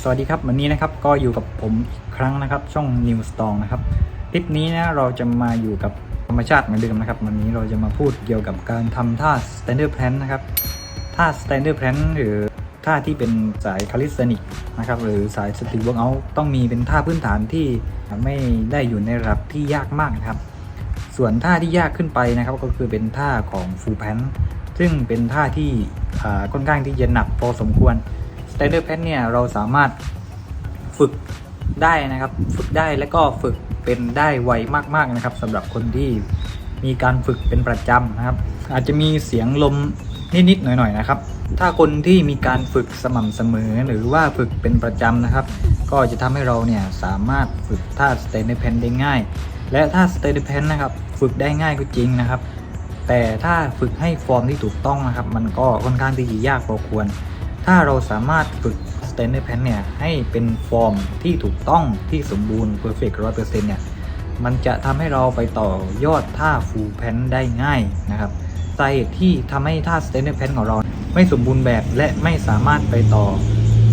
สวัสดีครับวันนี้นะครับก็อยู่กับผมอีกครั้งนะครับ ช่อง New s t o n g นะครับคลิปนี้นะเราจะมาอยู่กับธรรมชาติเหมือนเดิมนะครับวันนี้เราจะมาพูดเกี่ยวกับการทำท่า standard Plan นะครับท่า standard Plan หรือท่าที่เป็นสายคาลิสเทนิกนะครับหรือสายสตรีทเวิร์กเอาต้องมีเป็นท่าพื้นฐานที่ไม่ได้อยู่ในระดับที่ยากมากนะครับ ส่วนท่าที่ยากขึ้นไปนะครับก็คือเป็นท่าของ full pan ซึ่งเป็นท่าที่ค่อนข้างที่จะหนักพอสมควร standard pan เนี่ยเราสามารถฝึกได้นะครับ ฝึกได้และก็ฝึกเป็นได้ไวมากๆนะครับสำหรับคนที่มีการฝึกเป็นประจำนะครับ อาจจะมีเสียงลมนิดๆหน่อยๆนะครับ ถ้าคนที่มีการฝึกสม่ำเสมอหรือว่าฝึกเป็นประจำนะครับ ก็จะทำให้เราเนี่ยสามารถฝึกท่า standard pan ได้ง่าย และท่า standard pan นะครับฝึกได้ง่ายก็จริงนะครับ แต่ถ้าฝึกให้ฟอร์มที่ถูกต้องนะครับ มันก็ค่อนข้างที่จะยากพอควร ถ้าเราสามารถฝึก standard pan เนี่ยให้เป็นฟอร์มที่ถูกต้องที่สมบูรณ์ perfect 100%เปอร์เซ็นต์เนี่ยมันจะทำให้เราไปต่อยอดท่า full pan ได้ง่ายนะครับสาเหตุที่ทำให้ท่า standard pan ของเรา ไม่สมบูรณ์แบบและไม่สามารถไปต่อ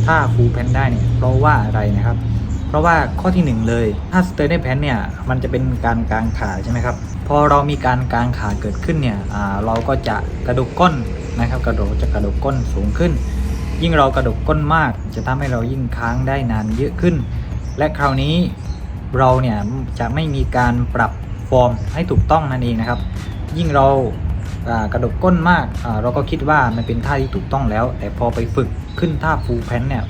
ท่า full pan ได้เนี่ยเพราะว่าอะไรนะครับ เพราะว่าข้อที่หนึ่งเลยถ้า standard pan เนี่ยมันจะเป็นการกางขาใช่ไหมครับพอเรามีการกางขาเกิดขึ้นเนี่ยเราก็จะกระดกก้นนะครับ กระโดดจะกระดกก้นสูงขึ้น ยิ่งเรากระดกก้นมาก จะทำให้เรายิ่งค้างได้นานเยอะขึ้น และคราวนี้เราเนี่ยจะไม่มีการปรับฟอร์มให้ถูกต้องนั่นเองนะครับ ยิ่งเรากระดกก้นมากเราก็คิดว่ามันเป็นท่าที่ถูกต้องแล้ว แต่พอไปฝึกขึ้นท่าฟูลแพนเนี่ย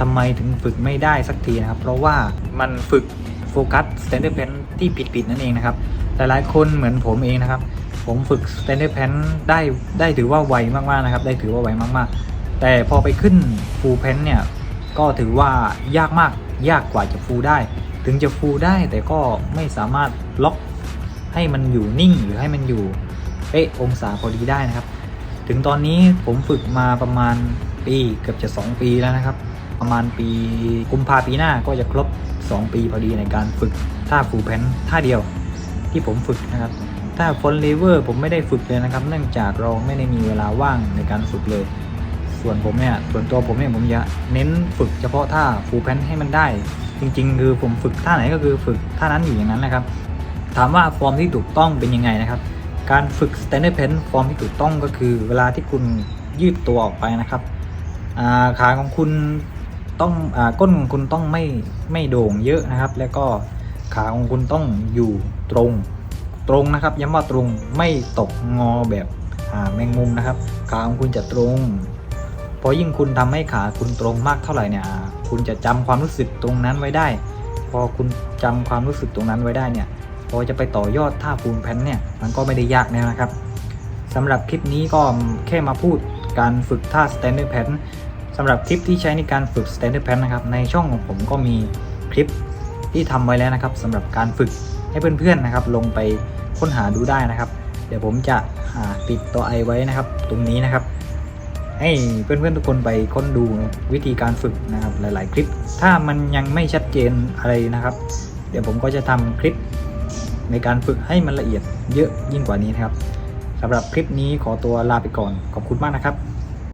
ทำไมถึงฝึกไม่ได้สักทีนะครับ เพราะว่ามันฝึกโฟกัสสแตนเดอร์แพนที่ผิดๆนั่นเองนะครับหลายๆคนเหมือนผมเองนะครับ ผมฝึก standard pan ได้ได้ถือว่าไวมากๆนะครับ ได้ถือว่าไวมากๆ แต่พอไปขึ้น full pan เนี่ยก็ถือว่ายากมากยากกว่าจะ full ได้ ถึงจะ full ได้แต่ก็ไม่สามารถล็อกให้มันอยู่นิ่งหรือให้มันอยู่เป๊ะองศาพอดีได้นะครับ ถึงตอนนี้ผมฝึกมาประมาณปีเกือบจะ 2 ปีแล้วนะครับ ประมาณปีกุมภาปีหน้าก็จะครบ 2 ปีพอดีในการฝึกท่า full pan ท่าเดียวที่ผมฝึกนะครับถ้าฟอนเลเวอร์ผมไม่ได้ฝึกเลยนะครับ เนื่องจากเราไม่ได้มีเวลาว่างในการฝึกเลย ส่วนผมเนี่ยส่วนตัวผมเนี่ยผมจะเน้นฝึกเฉพาะท่าฟูลแพนให้มันได้ จริง ๆ คือผมฝึกท่าไหนก็คือฝึกท่านั้นอยู่อย่างนั้นนะครับ ถามว่าฟอร์มที่ถูกต้องเป็นยังไงนะครับ การฝึก standard pen ฟอร์มที่ถูกต้องก็คือ เวลาที่คุณยืดตัวออกไปนะครับาขาของคุณต้องอก้นของคุณต้องไม่ไม่โด่งเยอะนะครับ แล้วก็ขาของคุณต้องอยู่ตรงตรงนะครับย้ำว่าตรงไม่ตกงอแบบแมงมุมนะครับ ขาของคุณจะตรง เพราะยิ่งคุณทำให้ขาคุณตรงมากเท่าไหร่เนี่ย คุณจะจำความรู้สึกตรงนั้นไว้ได้ พอคุณจำความรู้สึกตรงนั้นไว้ได้เนี่ย พอจะไปต่อยอดท่าปูนแผ่นเนี่ย มันก็ไม่ได้ยากแน่นะครับสำหรับคลิปนี้ก็แค่มาพูดการฝึกท่า standard pen สำหรับคลิปที่ใช้ในการฝึก standard pen นะครับในช่องของผมก็มีคลิปที่ทำไว้แล้วนะครับสำหรับการฝึกให้เพื่อนๆนะครับ ลงไปค้นหาดูได้นะครับ เดี๋ยวผมจะหาติดตัวไอไว้นะครับ ตรงนี้นะครับ ให้เพื่อนๆทุกคนไปค้นดูวิธีการฝึกนะครับหลาย ๆ คลิป ถ้ามันยังไม่ชัดเจนอะไรนะครับ เดี๋ยวผมก็จะทำคลิปในการฝึกให้มันละเอียดเยอะยิ่งกว่านี้นะครับสำหรับคลิปนี้ขอตัวลาไปก่อนขอบคุณมากนะครับ